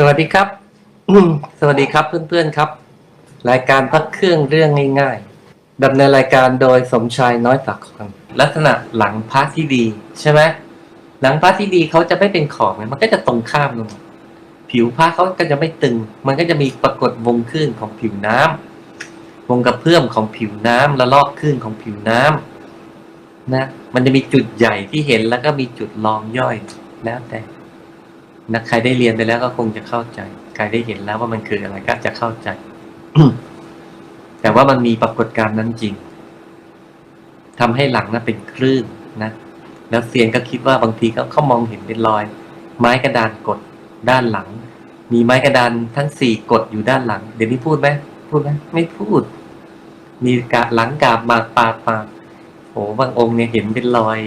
สวัสดีครับ สวัสดีครับเพื่อนๆครับ รายการพักเครื่องเรื่องง่ายๆดำเนินรายการโดยสมชายน้อยปากคอนลักษณะหลังพระที่ดี ใช่ไหมหลังพระที่ดีเขาจะไม่เป็นขอบมันก็จะตรงข้ามลงผิวพระเขาก็จะไม่ตึง มันก็จะมีปรากฏวงคลื่นของผิวน้ำวงกระเพื่อมของผิวน้ำและลอกคลื่นของผิวน้ำนะ มันจะมีจุดใหญ่ที่เห็นแล้วก็มีจุดรองย่อยแล้วแต่ นะใครได้เรียนไปแล้วก็คงจะเข้าใจ ใครได้เห็นแล้วว่ามันคืออะไรก็จะเข้าใจ แต่ว่ามันมีปรากฏการณ์นั้นจริงทำให้หลังนั้นเป็นคลื่นนะแล้วเซียนก็คิดว่าบางทีก็เขามองเห็นเป็นรอย ไม้กระดานกดด้านหลัง มีไม้กระดานทั้งสี่กดอยู่ด้านหลัง เดี๋ยวนี้พูดไหมพูดไหมไม่พูด มีกาหลังกาบมากปากปากโอ้บางองค์เนี่ยเห็นเป็นรอย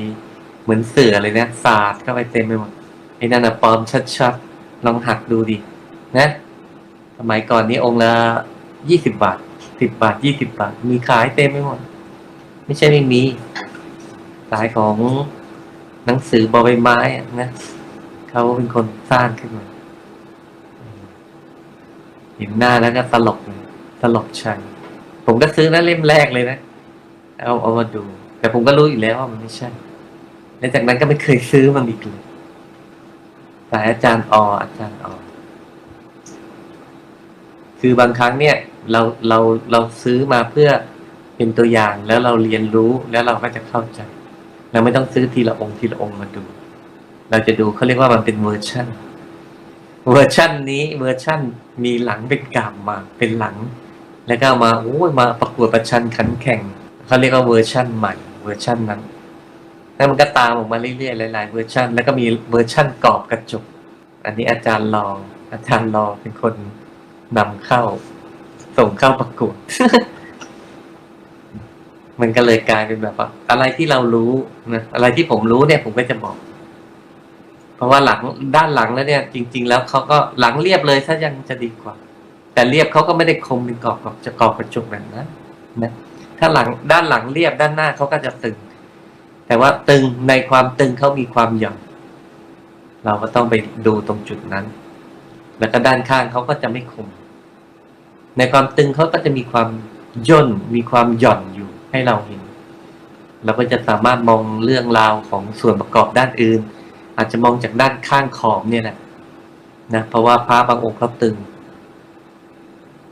เหมือนเสือเลยนะสาดเข้าไปเต็มไปหมด ไอ้นั่นนะปลอมชัดๆลองหักดูดินะสมัยก่อนนี้องค์ละยี่สิบบาทสิบบาทยี่สิบบาท มีขายเต็มไปหมด ไม่ใช่ไม่มีสายของหนังสือบอใบไม้อะนะเขาเป็นคนสร้างขึ้นมาเห็นหน้าแล้วก็ตลกเลยตลกชัยผมก็ซื้อนะเล่มแรกเลยนะเอาเอามาดู แต่ผมก็รู้อยู่แล้วว่ามันไม่ใช่และจากนั้นก็ไม่เคยซื้อมันอีกเลย สายอาจารย์ออาจารย์อคือบางครั้งเนี่ยเราเราเราซื้อมาเพื่อเป็นตัวอย่างแล้วเราเรียนรู้แล้วเราก็จะเข้าใจ เราไม่ต้องซื้อทีละองค์ทีละองค์มาดู เราจะดูเขาเรียกว่ามันเป็นเวอร์ชันเวอร์ชันนี้เวอร์ชันมีหลังเป็นกาบมาเป็นหลัง แล้วก็มาโอ้ยมาประกวดประชันขันแข่งเขาเรียกว่าเวอร์ชันใหม่เวอร์ชันนั้น แล้วมันก็ตามออกมาเรื่อยๆหลายๆเวอร์ชันแล้วก็มีเวอร์ชันกรอบกระจก อันนี้อาจารย์รอง อาจารย์รองเป็นคนนำเข้า ส่งเข้าประกวด มันก็เลยกลายเป็นแบบว่า อะไรที่เรารู้นะอะไรที่ผมรู้เนี่ย ผมก็จะบอก เพราะว่าหลังด้านหลังแล้วเนี่ย จริง ๆ แล้วเขาก็หลังเรียบเลยถ้ายังจะดีกว่า แต่เรียบเขาก็ไม่ได้คมเป็นกรอบกับจะกรอบกระจกแบบนั้นนะถ้าหลังด้านหลังเรียบด้านหน้าเขาก็จะตึง แต่ว่าตึงในความตึงเขามีความหย่อนเราก็ต้องไปดูตรงจุดนั้น แล้วก็ด้านข้างเขาก็จะไม่คม ในความตึงเขาก็จะมีความย่น มีความหย่อนอยู่ให้เราเห็น เราก็จะสามารถมองเรื่องราวของส่วนประกอบด้านอื่น อาจจะมองจากด้านข้างขอบเนี่ยแหละนะเพราะว่าพระบางองค์เขาตึง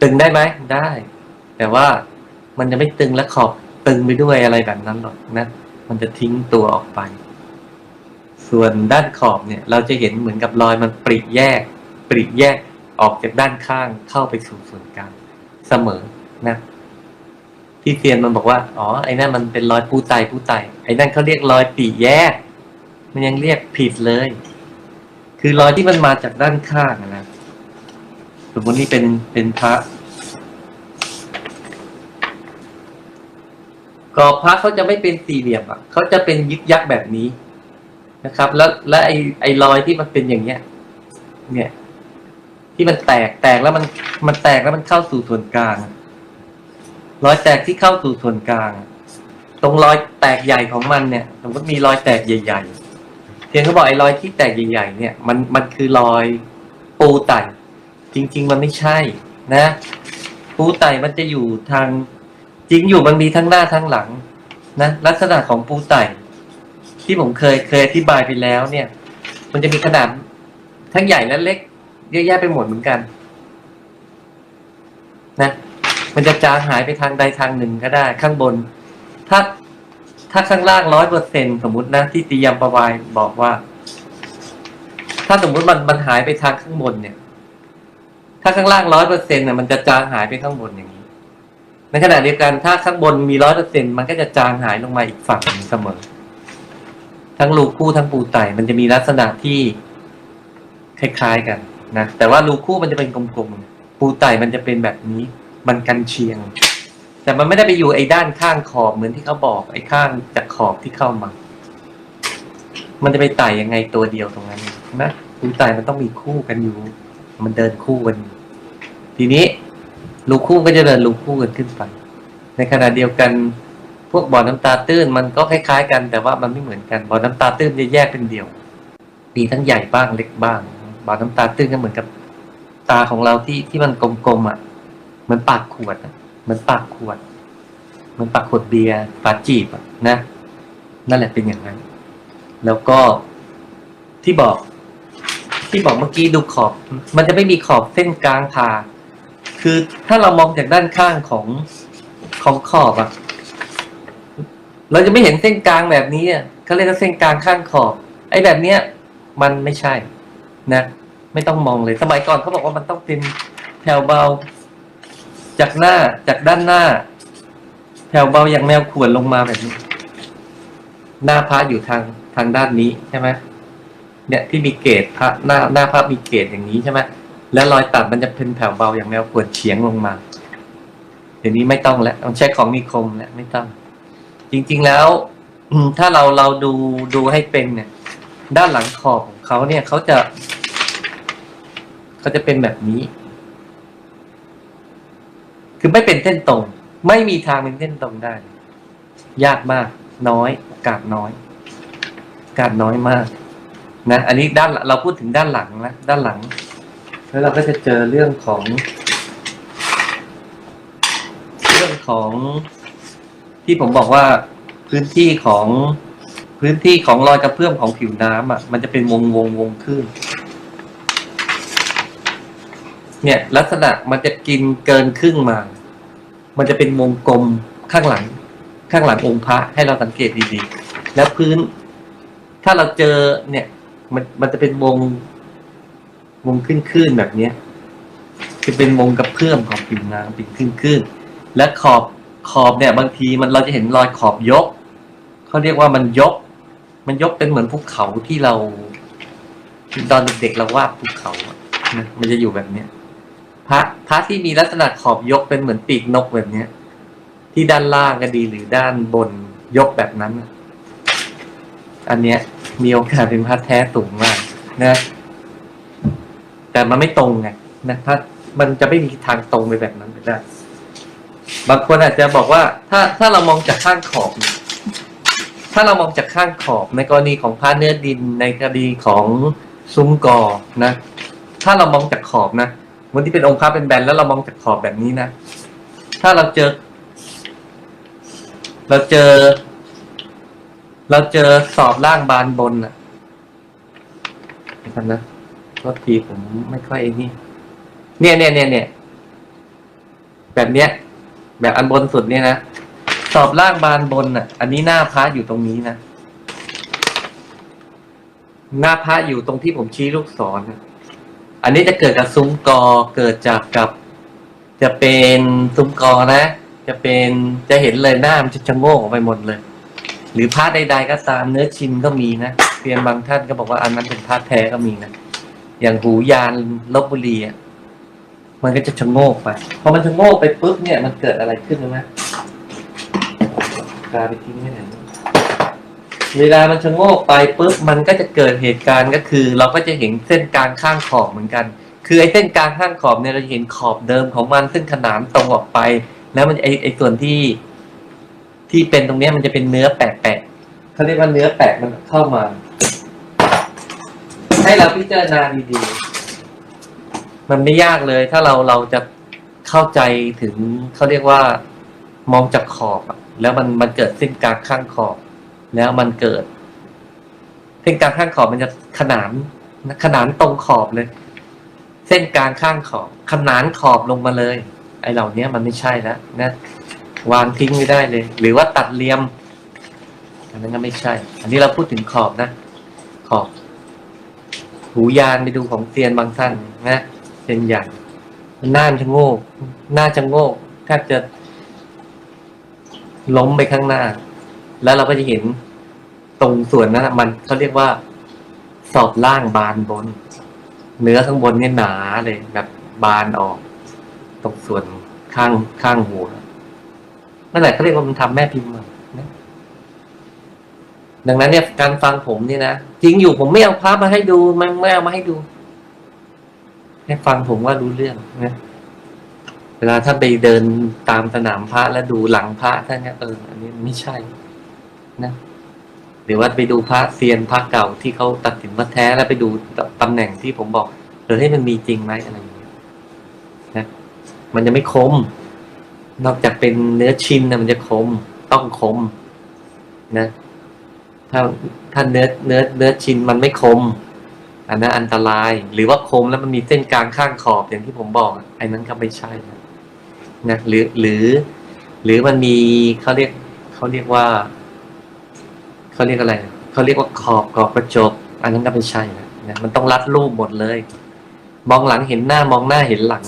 ตึงได้ไหมได้ แต่ว่ามันจะไม่ตึงและขอบตึงไปด้วยอะไรแบบนั้นหรอกนะ มันจะทิ้งตัวออกไป ส่วนด้านขอบเนี่ย เราจะเห็นเหมือนกับรอยมันปริแยก ปริแยกออกจากด้านข้างเข้าไปสู่ส่วนกลางเสมอนะ ที่เซียนมันบอกว่า อ๋อ ไอ้นั่นมันเป็นรอยปูไตปูไต ไอ้นั่นเขาเรียกรอยปริแยก มันยังเรียกผิดเลย คือรอยที่มันมาจากด้านข้างนะ สมมตินี่เป็นเป็นพระ กรอบพระเขาจะไม่เป็นสี่เหลี่ยมอะเขาจะเป็นยึกยักแบบนี้นะครับ แล้วและไอไอรอยที่มันเป็นอย่างเงี้ย เนี่ย ที่มันแตกแตกแล้วมันมันแตกแล้วมันเข้าสู่ส่วนกลาง รอยแตกที่เข้าสู่ส่วนกลาง ตรงรอยแตกใหญ่ของมันเนี่ยสมมติมีรอยแตกใหญ่ ๆเพียงเขาบอกไอ้รอยที่แตกใหญ่ ๆ เนี่ย มันมันคือรอยปูไตจริง ๆ มันไม่ใช่ นะปูไตมันจะอยู่ทาง จริงอยู่มันมีทั้งหน้าทั้งหลังนะลักษณะของปูไต่ที่ผมเคยเคยอธิบายไปแล้วเนี่ย มันจะมีขนาดทั้งใหญ่และเล็กเยอะแยะไปหมดเหมือนกันนะมันจะจางหายไปทางใดทางหนึ่งก็ได้ ข้างบน ถ้าถ้าข้างล่างร้อยเปอร์เซ็นสมมตินะ ที่ตียมประวายบอกว่า ถ้าสมมุติมันมันหายไปทางข้างบนเนี่ย ถ้าข้างล่างร้อยเปอร์เซ็นต์น่ะมันจะจางหายไปข้างบนอย่างนี้ ในขณะเดียวกันถ้าข้างบนมีร้อยเปอร์เซ็นมันก็จะจางหายลงมาอีกฝั่งเสมอ ทั้งรูคู่ทั้งปูไตมันจะมีลักษณะที่คล้ายๆกันนะแต่ว่ารูคู่มันจะเป็นกลมๆ ปูไตมันจะเป็นแบบนี้ มันกันเชียง แต่มันไม่ได้ไปอยู่ไอ้ด้านข้างขอบเหมือนที่เขาบอกไอ้ข้างจากขอบที่เข้ามา มันจะไปไต่ยังไงตัวเดียวตรงนั้นนะปูไตมันต้องมีคู่กันอยู่ มันเดินคู่กันทีนี้ ลูกคู่ก็จะเดินลูกคู่กันขึ้นไป ในขณะเดียวกันพวกบ่อน้ำตาตื้นมันก็คล้ายๆ กันแต่ว่ามันไม่เหมือนกันบ่อน้ำตาตื้นจะแยกเป็นเดี่ยว มีทั้งใหญ่บ้างเล็กบ้างบ่อน้ำตาตื้นก็เหมือนกับตาของเราที่ที่มันกลมๆอะเหมือนปากขวดเหมือนปากขวดเหมือนปากขวดเบียร์ปากจีบะนะ นั่นแหละเป็นอย่างนั้น แล้วก็ที่บอก ที่บอกเมื่อกี้ดูขอบ มันจะไม่มีขอบเส้นกลางผ่า คือถ้าเรามองจากด้านข้างของของขอบอะเราจะไม่เห็นเส้นกลางแบบนี้อะเขาเรียกว่าเส้นกลางข้างขอบ ไอ้แบบเนี้ย มันไม่ใช่นะ ไม่ต้องมองเลยสมัยก่อนเขาบอกว่ามันต้องเป็นแผ่วเบา จากหน้าจากด้านหน้า แผ่วเบาอย่างแมวขวนลงมาแบบนี้ หน้าพระอยู่ทางทางด้านนี้ใช่ไหมเนี่ยที่มีเกตพระหน้าหน้าพระมีเกตอย่างนี้ใช่ไหม แล้วรอยตัดมันจะเป็นแผ่วเบาอย่างแมวขวนเฉียงลงมา เดี๋ยวนี้ไม่ต้องแล้วต้องใช้ของมีคมแล้วไม่ต้อง จริง ๆแล้ว ถ้าเราเราดูดูให้เป็นเนี่ย ด้านหลังขอบของเขาเนี่ยเขาจะเขาจะเป็นแบบนี้ คือไม่เป็นเส้นตรง ไม่มีทางเป็นเส้นตรงได้ ยากมาก น้อยโอกาสน้อยโอกาสน้อยมาก นะ อันนี้ด้านเราพูดถึงด้านหลังนะด้านหลัง แล้วเราก็จะเจอเรื่องของ เรื่องของที่ผมบอกว่าพื้นที่ของพื้นที่ของรอยกระเพื่อมของผิวน้ำอะ มันจะเป็นวงวงวงขึ้น เนี่ย ลักษณะมันจะกินเกินครึ่งมา มันจะเป็นวงกลมข้างหลัง ข้างหลังองค์พระให้เราสังเกตดีๆ แล้วพื้น ถ้าเราเจอเนี่ย มันมันจะเป็นวง วงขึ้นขึ้นๆแบบเนี้ยจะเป็นวงกระเพื่อมของผิวน้ำเป็นขึ้นขึ้นๆและขอบขอบเนี่ยบางทีมันเราจะเห็นรอยขอบยกเขาเรียกว่ามันยก มันยกเป็นเหมือนภูเขาที่เราตอนเด็กๆเราวาดภูเขานะมันจะอยู่แบบเนี้ยพระพระที่มีลักษณะขอบยกเป็นเหมือนปีกนกแบบเนี้ย ที่ด้านล่างก็ดีหรือด้านบนยกแบบนั้น อันเนี้ยมีโอกาสเป็นพระแท้สูงมากนะ แต่มันไม่ตรงไงนะถ้ามันจะไม่มีทางตรงไปแบบนั้นไปได้บางคนอาจจะบอกว่า ถ้าถ้าเรามองจากข้างขอบ ถ้าเรามองจากข้างขอบในกรณีของพระเนื้อดินในคดีของซุ้มกอนะ ถ้าเรามองจากขอบนะวันที่เป็นองค์พระเป็นแบนแล้วเรามองจากขอบแบบนี้นะถ้าเราเจอ เราเจอ เราเจอสอบล่างบานบนอะเดี๋ยวกันนะ ก็ทีผมไม่ค่อยนี่เนี่ยเนี่ยเนี่ยเนี่ยแบบเนี้ย แบบอันบนสุดเนี่ยนะสอบล่างบานบนอะ อันนี้หน้าพระอยู่ตรงนี้นะหน้าพระอยู่ตรงที่ผมชี้ลูกศรอันนี้จะเกิดกับซุ้มกอเกิดจากกับ จะเป็นซุ้มกอนะ จะเป็นจะเห็นเลยหน้ามันจะชะโงกออกไปหมดเลย หรือพระใด ๆ ก็ตามเนื้อชินก็มีนะเรียนบางท่านก็บอกว่าอันนั้นเป็นพระแท้ก็มีนะ อย่างหูยานลบบุรีอะมันก็จะชะโงกไปพอมันชะโงกไปปุ๊บเนี่ยมันเกิดอะไรขึ้นรู้ไหมกาไปทิ้งไว้ไหนเวลามันชะโงกไปปุ๊บมันก็จะเกิดเหตุการณ์ก็คือ เราก็จะเห็นเส้นกลางข้างขอบเหมือนกัน คือไอ้เส้นกลางข้างขอบเนี่ยเราจะเห็นขอบเดิมของมันซึ่งขนานตรงออกไป แล้วมันไอ้ไอ้ส่วนที่ ที่เป็นตรงเนี้ยมันจะเป็นเนื้อแปะๆเขาเรียกว่าเนื้อแปะมันเข้ามา ให้เราพิจารณาดีๆ มันไม่ยากเลย ถ้าเราเราจะเข้าใจถึงเขาเรียกว่ามองจากขอบแล้วมันมันเกิดเส้นกลางข้างขอบ แล้วมันเกิดเส้นกลางข้างขอบมันจะขนานขนานตรงขอบเลย เส้นกลางข้างขอบ ขนานขอบลงมาเลย ไอเหล่านี้มันไม่ใช่แล้วนะวางทิ้งไม่ได้เลย หรือว่าตัดเลียม อันนั้นก็ไม่ใช่ อันนี้เราพูดถึงขอบนะ ขอบ หูยานไปดูของเซียนบางท่านนะเซียนใหญ่หน้าจะโง่หน้าจะโง่แทบจะล้มไปข้างหน้า แล้วเราก็จะเห็นตรงส่วนนั้นมันเขาเรียกว่า สอบล่างบานบน เนื้อข้างบนเนี่ยหนาเลยแบบบานออก ตรงส่วนข้างข้างหัวนั่นแหละเขาเรียกว่ามันทำแม่พิมพ์ ดังนั้นเนี่ยการฟังผมเนี่ยนะจริงอยู่ผมไม่เอาพระมาให้ดูมันไม่เอามาให้ดูให้ฟังผมว่ารู้เรื่องนะเวลาถ้าไปเดินตามสนามพระแล้วดูหลังพระท่านเนี่ยเอออันนี้ไม่ใช่นะหรือว่าไปดูพระเซียนพระเก่าที่เขาตัดสินว่าแท้แล้วไปดูตำแหน่งที่ผมบอกเออให้มันมีจริงไหมอะไรอย่างเงี้ยนะมันจะไม่คม นอกจากเป็นเนื้อชิ้นนะมันจะคม ต้องคม นะ ถ้าถ้าเนื้อเนื้อเนื้อชิ้นมันไม่คม อันนั้นอันตราย หรือว่าคมแล้วมันมีเส้นกลางข้างขอบอย่างที่ผมบอกไอ้นั้นก็ไม่ใช่นะนะหรือหรือ หรือมันมีเขาเรียกเขาเรียกว่าเขาเรียกอะไรเขาเรียกว่าขอบกรอบกระจก อันนั้นก็ไม่ใช่นะนะมันต้องรัดรูปหมดเลย มองหลังเห็นหน้ามองหน้าเห็นหลัง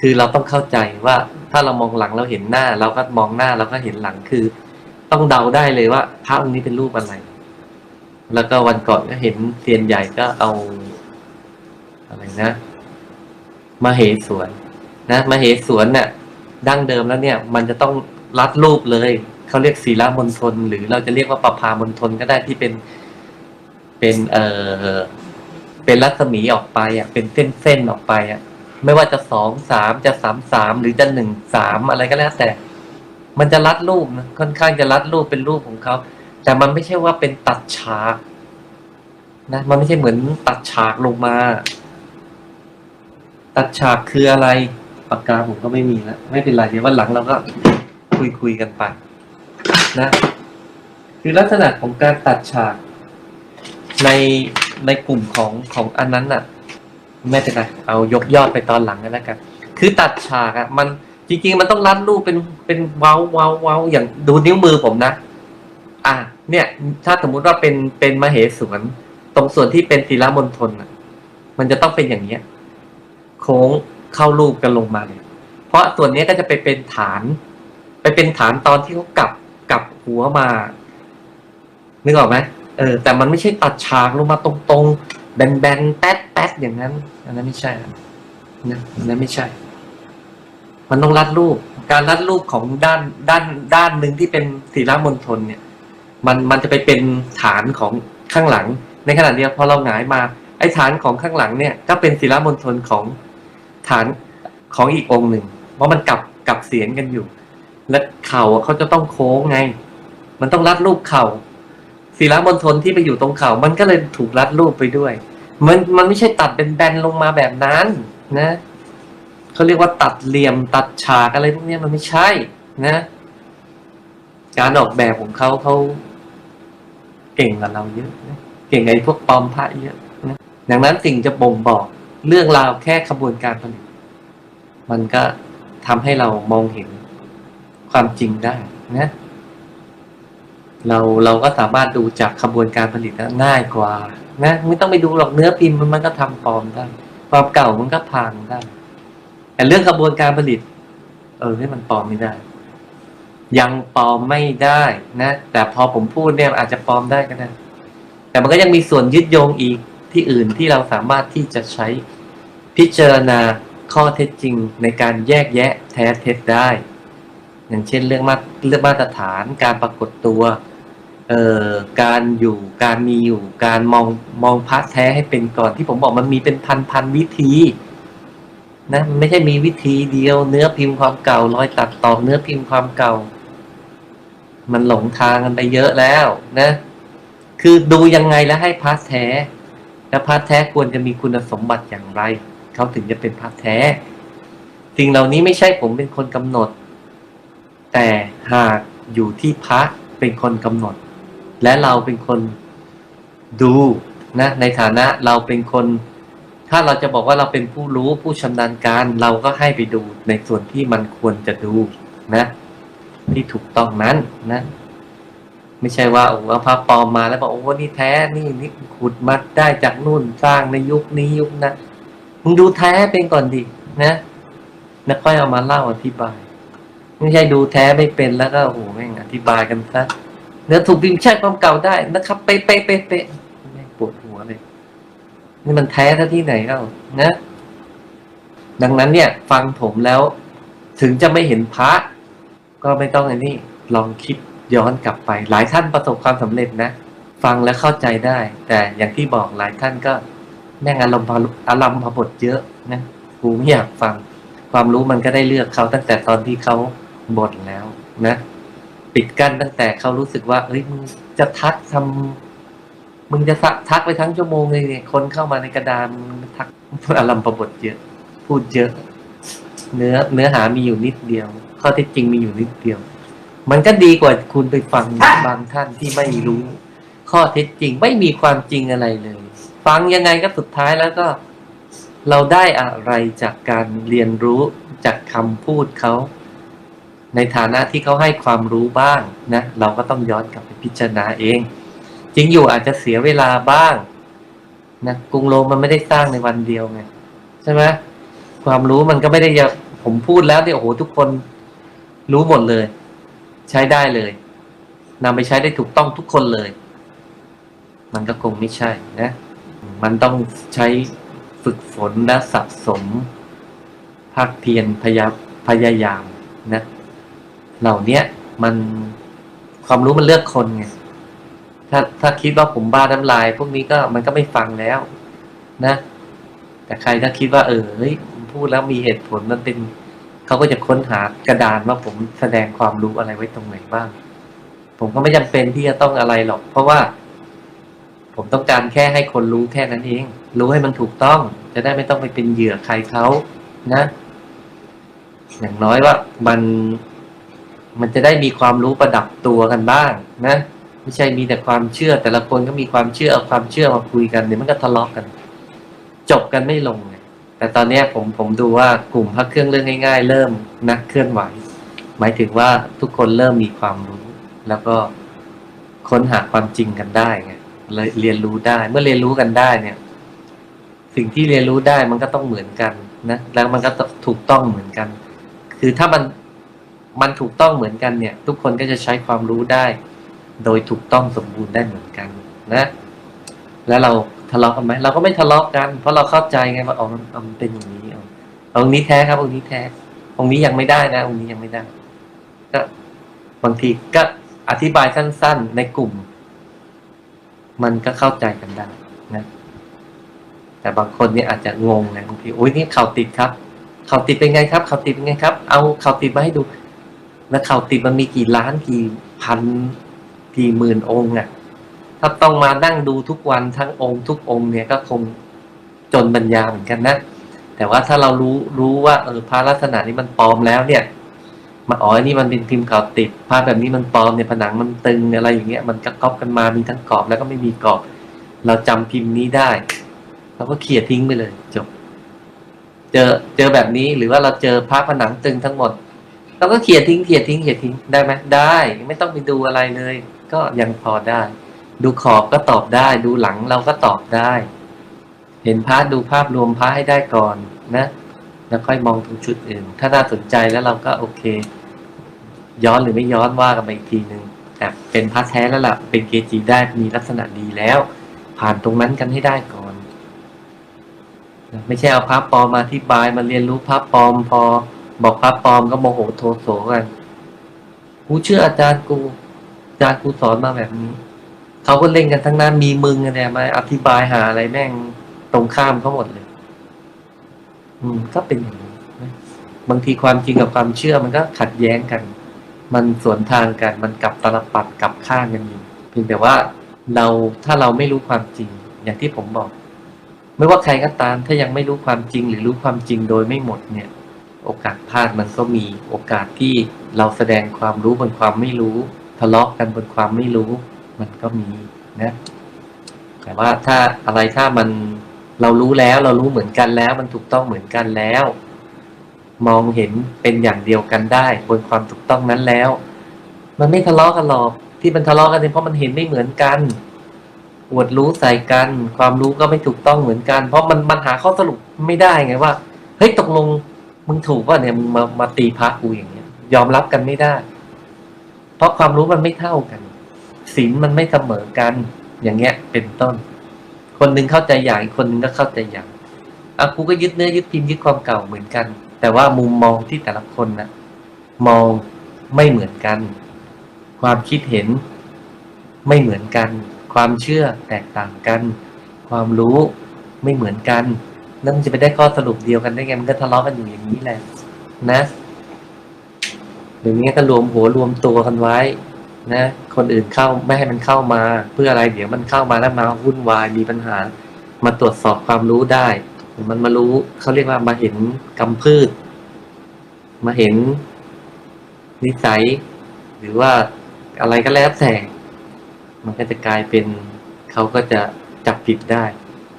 คือเราต้องเข้าใจว่าถ้าเรามองหลังเราเห็นหน้า เราก็มองหน้าเราก็เห็นหลังคือ ต้องเดาได้เลยว่า พระองค์นี้เป็นรูปอะไร แล้วก็วันก่อนก็เห็นเซียนใหญ่ก็เอา อะไรนะมาเหสวนนะมาเหสวนเนี่ยดั้งเดิมแล้วเนี่ย มันจะต้องรัดรูปเลยเขาเรียกศีลามณฑลหรือเราจะเรียกว่าประพามณฑลก็ได้ที่เป็น เป็นเออเป็นรัศมีออกไปอะ เป็นเส้นเส้นๆออกไปอะ ไม่ว่าจะสองสามจะสามสามหรือจะหนึ่งสามอะไรก็แล้วแต่ มันจะรัดรูปนะค่อนข้างจะรัดรูปเป็นรูปของเขา แต่มันไม่ใช่ว่าเป็นตัดฉากนะมันไม่ใช่เหมือนตัดฉากลงมา ตัดฉากคืออะไรปากกาผมก็ไม่มีแล้วไม่เป็นไรเดี๋ยววันหลังเราก็คุยคุยกันไปนะคือลักษณะของการตัดฉากในในกลุ่มของของอันนั้นน่ะ ไม่เป็นไรเอายกยอดไปตอนหลังกันแล้วกัน คือตัดฉากอะมัน จริงๆ มันต้องรัดรูปเป็นเป็นเว้าเว้าเว้าอย่างดูนิ้วมือผมนะ อะ เนี่ย ถ้าสมมุติว่าเป็นเป็นมเหสวนตรงส่วนที่เป็นศิลามณฑลอะมันจะต้องเป็นอย่างเนี้ย โค้งเข้ารูปกันลงมาเลยเพราะส่วนนี้ก็จะไปเป็นฐาน ไปเป็นฐานตอนที่เขากลับกลับหัวมานึกออกไหมเออแต่มันไม่ใช่ตัดฉากลงมาตรงๆแบนๆแป๊ดแป๊ดอย่างนั้น อันนั้นไม่ใช่นะนะอันนั้นไม่ใช่ มันต้องรัดรูป การรัดรูปของด้านด้านด้านหนึ่งที่เป็นศีลามณฑลเนี่ย มันมันจะไปเป็นฐานของข้างหลัง ในขณะเดียวพอเราหงายมา ไอ้ฐานของข้างหลังเนี่ย ก็เป็นศีลามณฑลของฐานของอีกองค์หนึ่ง เพราะมันกลับกลับเสียนกันอยู่ และเข่าเขาจะต้องโค้งไง มันต้องรัดรูปเข่าศีลามณฑลที่ไปอยู่ตรงเข่า มันก็เลยถูกรัดรูปไปด้วย มันมันไม่ใช่ตัดเป็นแบนลงมาแบบนั้นนะ เขาเรียกว่าตัดเหลี่ยมตัดฉากอะไรพวกนี้มันไม่ใช่นะ การออกแบบของเขาเขาเก่งกว่าเราเยอะนะเก่งไอ้พวกปลอมพระเยอะนะดังนั้นสิ่งจะบ่งบอกเรื่องราวแค่ขบวนการผลิต มันก็ทำให้เรามองเห็นความจริงได้นะเราเราก็สามารถดูจากขบวนการผลิตง่ายกว่า นะ ไม่ต้องไปดูหรอกเนื้อพิมพ์มันมันก็ทำปลอมได้ความเก่ามันก็พังได้ แต่เรื่องกระบวนการผลิต เออให้มันปลอมไม่ได้ ยังปลอมไม่ได้นะ แต่พอผมพูดเนี่ยอาจจะปลอมได้ก็ได้แต่มันก็ยังมีส่วนยึดโยงอีกที่อื่นที่เราสามารถที่จะใช้พิจารณาข้อเท็จจริงในการแยกแยะแท้เท็จได้ อย่างเช่นเรื่องมาเรื่องมาตรฐานการปรากฏตัวเอ่อการอยู่การมีอยู่การมองมองพระแท้ให้เป็นก่อนที่ผมบอกมันมีเป็นพันพันวิธี นะไม่ใช่มีวิธีเดียวเนื้อพิมพ์ความเก่ารอยตัดต่อเนื้อพิมพ์ความเก่า มันหลงทางกันไปเยอะแล้วนะ คือดูยังไงแล้วให้พระแท้ และพระแท้ควรจะมีคุณสมบัติอย่างไร เขาถึงจะเป็นพระแท้ สิ่งเหล่านี้ไม่ใช่ผมเป็นคนกำหนด แต่หากอยู่ที่พระเป็นคนกำหนด และเราเป็นคนดูนะในฐานะเราเป็นคน ถ้าเราจะบอกว่าเราเป็นผู้รู้ผู้ชำนาญการ เราก็ให้ไปดูในส่วนที่มันควรจะดูนะ ที่ถูกต้องนั้นนะ ไม่ใช่ว่าโอ้เอาพระปลอมมาแล้วบอกโอ้นี่แท้นี่นี่ขุดมัดได้จากนู่นสร้างในยุคนี้ยุคนะมึงดูแท้เป็นก่อนดินะแล้วค่อยเอามาเล่าอธิบาย ไม่ใช่ดูแท้ไม่เป็นแล้วก็โอ้โหแม่งอธิบายกันซะเนื้อถูกพิมพ์ใช่ความเก่าได้นะครับ เป๊ะเป๊ะเป๊ะเป๊ะแม่งปวดหัวเลย นี่มันแท้ซะที่ไหนเล่านะ ดังนั้นเนี่ย ฟังผมแล้ว ถึงจะไม่เห็นพระ ก็ไม่ต้องไอ้นี่ลองคิดย้อนกลับไป หลายท่านประสบความสำเร็จนะฟังแล้วเข้าใจได้ แต่อย่างที่บอกหลายท่านก็แม่งอารมณ์พาอารมณ์พบทเยอะนะกูไม่อยากฟัง ความรู้มันก็ได้เลือกเขาตั้งแต่ตอนที่เขาบ่นแล้วนะ ปิดกั้นตั้งแต่เขารู้สึกว่าเอ้ยมึงจะทักทำ มึงจะทักทักไปทั้งชั่วโมงเลยเนี่ยคนเข้ามาในกระดานมึงทักอารมณ์พบทเยอะ พูดเยอะ เนื้อเนื้อหามีอยู่นิดเดียว ข้อเท็จจริงมีอยู่นิดเดียว มันก็ดีกว่าคุณไปฟังบางท่านที่ไม่รู้ ข้อเท็จจริงไม่มีความจริงอะไรเลย ฟังยังไงก็สุดท้ายแล้วก็ เราได้อะไรจากการเรียนรู้จากคำพูดเขาในฐานะที่เขาให้ความรู้บ้างนะ เราก็ต้องย้อนกลับไปพิจารณาเอง จริงอยู่อาจจะเสียเวลาบ้างนะกรุงโรมมันไม่ได้สร้างในวันเดียวไงใช่ไหมความรู้มันก็ไม่ได้จะผมพูดแล้วเนี่ยโอ้โหทุกคนรู้หมดเลย ใช้ได้เลยนำไปใช้ได้ถูกต้องทุกคนเลย มันก็คงไม่ใช่นะ มันต้องใช้ฝึกฝนและสะสมภาคเพียรพยาพยายามนะ เหล่าเนี้ยมันความรู้มันเลือกคนไง ถ้าถ้าคิดว่าผมบ้าน้ำลาย พวกนี้ก็มันก็ไม่ฟังแล้วนะ แต่ใครถ้าคิดว่าเออเฮ้ยพูดแล้วมีเหตุผลมันเป็นเขาก็จะค้นหากระดานว่าผมแสดงความรู้อะไรไว้ตรงไหนบ้าง ผมก็ไม่จำเป็นที่จะต้องอะไรหรอก เพราะว่า ผมต้องการแค่ให้คนรู้แค่นั้นเอง รู้ให้มันถูกต้อง จะได้ไม่ต้องไปเป็นเหยื่อใครเขานะ อย่างน้อยว่ามันมันจะได้มีความรู้ประดับตัวกันบ้างนะ ไม่ใช่มีแต่ความเชื่อ แต่ละคนก็มีความเชื่อเอาความเชื่อมาคุยกันเดี๋ยวมันก็ทะเลาะกกัน จบกันไม่ลงไงแต่ตอนนี้ผมผมดูว่ากลุ่มพักเครื่องเรื่องง่าย ๆ เริ่มนักเคลื่อนไหว หมายถึงว่าทุกคนเริ่มมีความรู้ แล้วก็ค้นหาความจริงกันได้ไงเลยเรียนรู้ได้เมื่อเรียนรู้กันได้เนี่ย สิ่งที่เรียนรู้ได้มันก็ต้องเหมือนกันนะแล้วมันก็ถูกต้องเหมือนกัน คือถ้ามันมันถูกต้องเหมือนกันเนี่ย ทุกคนก็จะใช้ความรู้ได้ โดยถูกต้องสมบูรณ์ได้เหมือนกันนะ แล้วเราทะเลาะกันไหมเราก็ไม่ทะเลาะกัน เพราะเราเข้าใจไงว่าอ๋อมันเป็นอย่างนี้อ๋อองค์นี้แท้ครับองค์นี้แท้องค์นี้ยังไม่ได้นะองค์นี้ยังไม่ได้ ก็บางทีก็อธิบายสั้น ๆ ในกลุ่ม มันก็เข้าใจกันได้นะ แต่บางคนเนี่ยอาจจะงงไงบางทีโอ้ยนี่เข่าติดครับ เข่าติดเป็นไงครับ เข่าติดเป็นไงครับ เอาเข่าติดมาให้ดู แล้วเข่าติดมันมีกี่ล้านกี่พัน กี่หมื่นองค์อะถ้าต้องมานั่งดูทุกวันทั้งองค์ทุกองค์เนี่ยก็คงจนปัญญาเหมือนกันนะ แต่ว่าถ้าเรารู้รู้ว่าเออพระลักษณะนี้มันปลอมแล้วเนี่ยมาอ๋อนี่มันเป็นพิมพ์เก่าติดภาพแบบนี้มันปลอมเนี่ยผนังมันตึงอะไรอย่างเงี้ยมันก็ก๊อปกันมามีทั้งกรอบแล้วก็ไม่มีกรอบ เราจำพิมพ์นี้ได้เราก็เขี่ยทิ้งไปเลยจบ เจอเจอแบบนี้หรือว่าเราเจอภาพผนังตึงทั้งหมดเราก็เขี่ยทิ้งเขี่ยทิ้งเขี่ยทิ้งได้ไหมได้ ไม่ต้องไปดูอะไรเลย ก็ยังพอได้ ดูขอบก็ตอบได้ ดูหลังเราก็ตอบได้ เห็นภาพดูภาพรวมภาพให้ได้ก่อนนะแล้วค่อยมองตรงจุดอื่น ถ้าน่าสนใจแล้วเราก็โอเค ย้อนหรือไม่ย้อนว่ากันไปอีกทีหนึ่งแต่เป็นพระแท้แล้วล่ะ เป็นเกจิได้มีลักษณะดีแล้ว ผ่านตรงนั้นกันให้ได้ก่อน ไม่ใช่เอาพระปลอมมาอธิบายมาเรียนรู้พระปลอมพอ บอกพระปลอมก็โมโหโทโสกันกูเชื่ออาจารย์กู อาจารย์กูสอนมาแบบนี้เขาก็เล่นกันทั้งนั้นมีมึงอะไรมาอธิบายหาอะไรแม่งตรงข้ามเขาหมดเลย อืม ก็เป็นอย่างนี้บางทีความจริงกับความเชื่อมันก็ขัดแย้งกัน มันสวนทางกัน มันกลับตลปัดกลับข้างกันอยู่เพียงแต่ว่าเราถ้าเราไม่รู้ความจริง อย่างที่ผมบอก ไม่ว่าใครก็ตามถ้ายังไม่รู้ความจริง หรือรู้ความจริงโดยไม่หมดเนี่ย โอกาสพลาดมันก็มีโอกาสที่เราแสดงความรู้บนความไม่รู้ ทะเลาะกันบนความไม่รู้ มันก็มีนะ แต่ว่าถ้าอะไรถ้ามันเรารู้แล้วเรารู้เหมือนกันแล้ว มันถูกต้องเหมือนกันแล้ว มองเห็นเป็นอย่างเดียวกันได้ บนความถูกต้องนั้นแล้ว มันไม่ทะเลาะกันหรอกที่มันทะเลาะกันเนี่ยเพราะมันเห็นไม่เหมือนกันอวดรู้ใส่กัน ความรู้ก็ไม่ถูกต้องเหมือนกัน เพราะมันมันหาข้อสรุปไม่ได้ไงว่าเฮ้ยตกลงมึงถูกว่าเนี่ยมึงมามาตีพระกูอย่างเงี้ย ยอมรับกันไม่ได้ เพราะความรู้มันไม่เท่ากันศีลมันไม่เสมอกัน อย่างเงี้ย เป็นต้น คนหนึ่งเข้าใจอย่างอีกคนหนึ่งก็เข้าใจอย่างอะกูก็ยึดเนื้อยึดพิมพ์ยึดความเก่าเหมือนกัน แต่ว่ามุมมองที่แต่ละคนนะมองไม่เหมือนกัน ความคิดเห็นไม่เหมือนกัน ความเชื่อแตกต่างกัน ความรู้ไม่เหมือนกัน แล้วมันจะไปได้ข้อสรุปเดียวกันได้ไงมันก็ทะเลาะกันอยู่อย่างนี้แหละนะ หรือเงี้ยก็รวมหัวรวมตัวกันไว้ นะ คนอื่นเข้าไม่ให้มันเข้ามา เพื่ออะไรเดี๋ยวมันเข้ามาแล้วมาวุ่นวายมีปัญหา มาตรวจสอบความรู้ได้ มันมารู้เขาเรียกว่ามาเห็นกำพืช มาเห็นนิสัย หรือว่าอะไรก็แล้วแต่มันก็จะกลายเป็นเขาก็จะจับผิดได้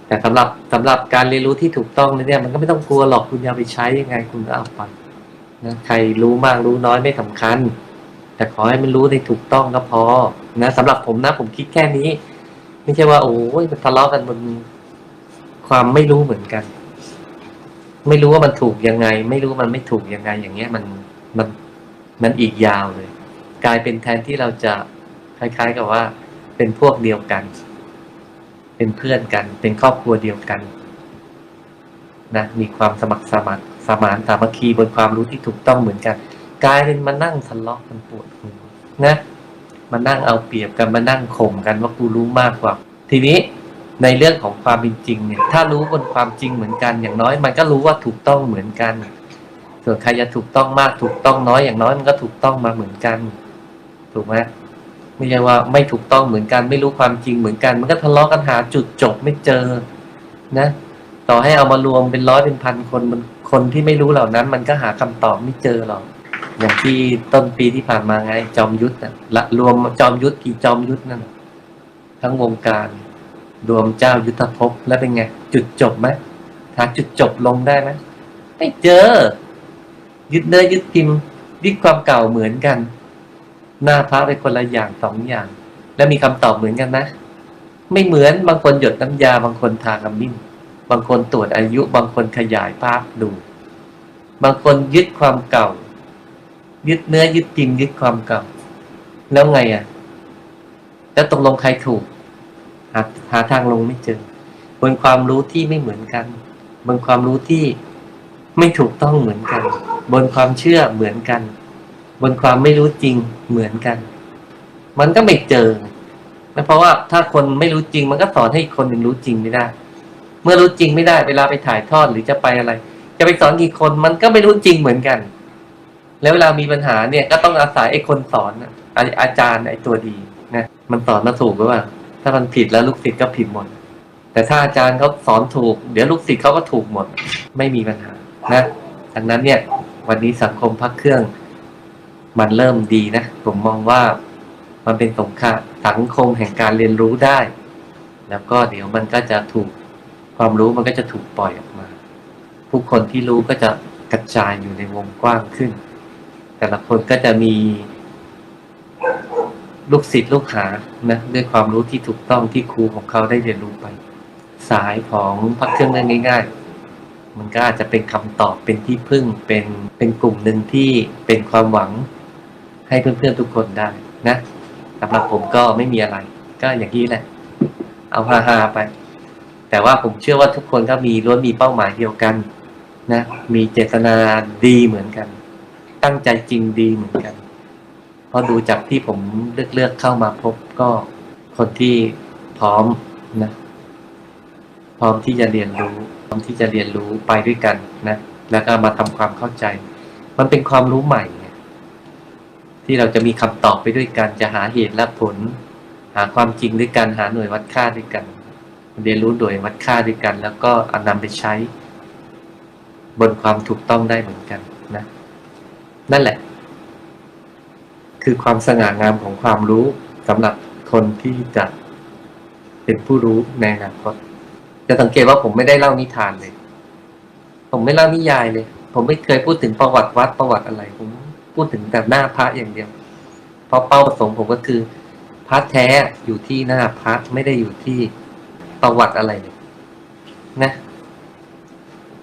แต่สำหรับสำหรับการเรียนรู้ที่ถูกต้องเนี่ยมันก็ไม่ต้องกลัวหรอกคุณจะเอาไปใช้ยังไงคุณก็เอาไป นะใครรู้มากรู้น้อยไม่สำคัญ แต่ขอให้มันรู้ในถูกต้องก็พอ นะสำหรับผมนะ ผมคิดแค่นี้ ไม่ใช่ว่า โอ้ยมันทะเลาะกันบนความไม่รู้เหมือนกัน ไม่รู้ว่ามันถูกยังไง ไม่รู้ว่ามันไม่ถูกยังไง อย่างเงี้ยมันมันมันอีกยาวเลย กลายเป็นแทนที่เราจะคล้ายๆกับว่า เป็นพวกเดียวกัน เป็นเพื่อนกัน เป็นครอบครัวเดียวกันนะมีความสมัครสมาน สมานสามัคคีบนความรู้ที่ถูกต้องเหมือนกันกลายเป็นมานั่งทะเลาะกันปวดหัวนะมานั่งเอาเปรียบกันมานั่งข่มกันว่ากูรู้มากกว่า ทีนี้ในเรื่องของความเป็นจริงเนี่ย ถ้ารู้บนความจริงเหมือนกัน อย่างน้อยมันก็รู้ว่าถูกต้องเหมือนกันส่วนใครจะถูกต้องมากถูกต้องน้อยอย่างน้อยมันก็ถูกต้องมาเหมือนกัน ถูกไหมไม่ใช่ว่าไม่ถูกต้องเหมือนกัน ไม่รู้ความจริงเหมือนกัน มันก็ทะเลาะกันหาจุดจบไม่เจอ นะ ต่อให้เอามารวมเป็นร้อยเป็นพันคนมันคนที่ไม่รู้เหล่านั้น มันก็หาคำตอบไม่เจอหรอกอย่างที่ต้นปีที่ผ่านมาไง จอมยุทธน่ะละรวมจอมยุทธ์กี่จอมยุทธ์นั่นทั้งวงการรวมเจ้ายุทธภพแล้วเป็นไง จุดจบไหมหาจุดจบลงได้ไหมไม่เจอ ยึดเนื้อยึดพิมพ์ยึดความเก่าเหมือนกัน หน้าพระเป็นคนละอย่างสองอย่าง แล้วมีคำตอบเหมือนกันนะ ไม่เหมือนบางคนหยดน้ำยาบางคนทากำมิ้น บางคนตรวจอายุบางคนขยายภาพดู บางคนยึดความเก่า ยึดเนื้อยึดพิมพ์ยึดความเก่า แล้วไงอะ แล้วตกลงใครถูก หาหาทางลงไม่เจอบนความรู้ที่ไม่เหมือนกัน บนความรู้ที่ไม่ถูกต้องเหมือนกัน บนความเชื่อเหมือนกัน บนความไม่รู้จริงเหมือนกัน มันก็ไม่เจอนะเพราะว่าถ้าคนไม่รู้จริง มันก็สอนให้คนหนึ่งรู้จริงไม่ได้ เมื่อรู้จริงไม่ได้เวลาไปถ่ายทอดหรือจะไปอะไร จะไปสอนกี่คนมันก็ไม่รู้จริงเหมือนกัน แล้วเวลามีปัญหาเนี่ยก็ต้องอาศัยไอ้คนสอนอาอาจารย์ไอ้ตัวดีนะมันสอนมาถูกหรือเปล่าถ้ามันผิดแล้วลูกศิษย์ก็ผิดหมด แต่ถ้าอาจารย์เขาสอนถูก เดี๋ยวลูกศิษย์เขาก็ถูกหมด ไม่มีปัญหานะดังนั้นเนี่ย วันนี้สังคมพักเครื่อง มันเริ่มดีนะผมมองว่ามันเป็นสงครามสังคมแห่งการเรียนรู้ได้ แล้วก็เดี๋ยวมันก็จะถูก ความรู้มันก็จะถูกปล่อยออกมา ผู้คนที่รู้ก็จะกระจายอยู่ในวงกว้างขึ้น แต่ละคนก็จะมีลูกศิษย์ลูกหานะด้วยความรู้ที่ถูกต้องที่ครูของเขาได้เรียนรู้ไป สายของพักเครื่องเรื่องง่าย ๆ มันก็อาจจะเป็นคำตอบเป็นที่พึ่งเป็นเป็นกลุ่มหนึ่งที่เป็นความหวังให้เพื่อนๆทุกคนได้นะสำหรับผมก็ไม่มีอะไร ก็อย่างนี้แหละ เอาฮาๆไป แต่ว่าผมเชื่อว่าทุกคนก็มีล้วนมีเป้าหมายเดียวกันนะมีเจตนาดีเหมือนกัน ตั้งใจจริงดีเหมือนกัน เพราะดูจากที่ผมเลือกเลือกเข้ามาพบก็คนที่พร้อมนะพร้อมที่จะเรียนรู้พร้อมที่จะเรียนรู้ไปด้วยกันนะแล้วก็มาทำความเข้าใจ มันเป็นความรู้ใหม่ ที่เราจะมีคำตอบไปด้วยกันจะหาเหตุและผล หาความจริงด้วยกันหาหน่วยวัดค่าด้วยกัน เรียนรู้หน่วยวัดค่าด้วยกัน แล้วก็เอานำไปใช้ บนความถูกต้องได้เหมือนกันนะ นั่นแหละ คือความสง่างามของความรู้สำหรับคนที่จะเป็นผู้รู้ในอนาคตจะสังเกตว่าผมไม่ได้เล่านิทานเลย ผมไม่เล่านิยายเลย ผมไม่เคยพูดถึงประวัติวัดประวัติอะไร ผมพูดถึงแต่หน้าพระอย่างเดียว เพราะเป้าประสงค์ผมก็คือพระแท้อยู่ที่หน้าพระไม่ได้อยู่ที่ ประวัติอะไรเลยนะ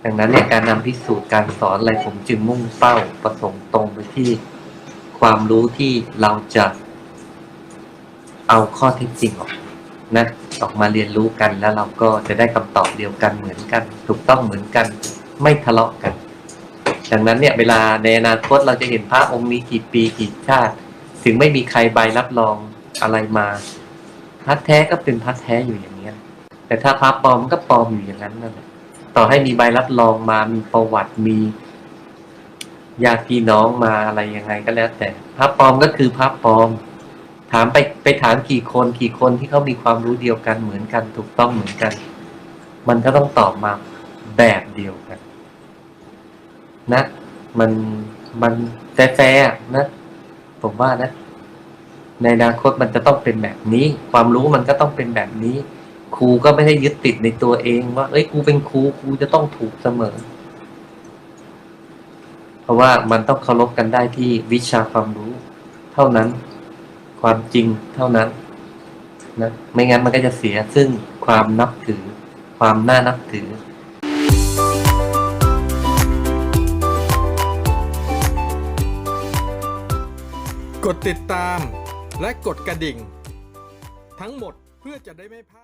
ดังนั้นเนี่ยการนำพิสูจน์การสอนอะไรผมจึงมุ่งเป้าประสงค์ตรงไปที่ความรู้ที่เราจะเอาข้อเท็จจริงออกนะออกมาเรียนรู้กันแล้วเราก็จะได้คำตอบเดียวกันเหมือนกัน ถูกต้องเหมือนกัน ไม่ทะเลาะกัน ดังนั้นเนี่ยเวลาในอนาคตเราจะเห็นพระองค์นี้กี่ปีกี่ชาติ ถึงไม่มีใครใบรับรองอะไรมาพระแท้ก็เป็นพระแท้อยู่อย่าง แต่ถ้าพระปลอมก็ปลอมอยู่อย่างนั้นนั่นแหละต่อให้มีใบรับรองมามีประวัติมีญาติพี่น้องมาอะไรยังไงก็แล้ว แต่พระปลอมก็คือพระปลอม ถามไปไปถามกี่คนกี่คนที่เขามีความรู้เดียวกันเหมือนกัน ถูกต้องเหมือนกัน มันก็ต้องตอบมาแบบเดียวกัน นะ มันมันแฟร์นะ ผมว่านะ ในอนาคตมันจะต้องเป็นแบบนี้ ความรู้มันก็ต้องเป็นแบบนี้ ครูก็ไม่ได้ยึดติดในตัวเอง ว่า เอ้ยกูเป็นครูครูจะต้องถูกเสมอ เพราะว่ามันต้องเคารพกันได้ที่วิชาความรู้ เท่านั้น ความจริงเท่านั้นนะไม่งั้นมันก็จะเสียซึ่งความนับถือ ความน่านับถือกดติดตามและกดกระดิ่ง ทั้งหมดเพื่อจะได้ไม่พลาด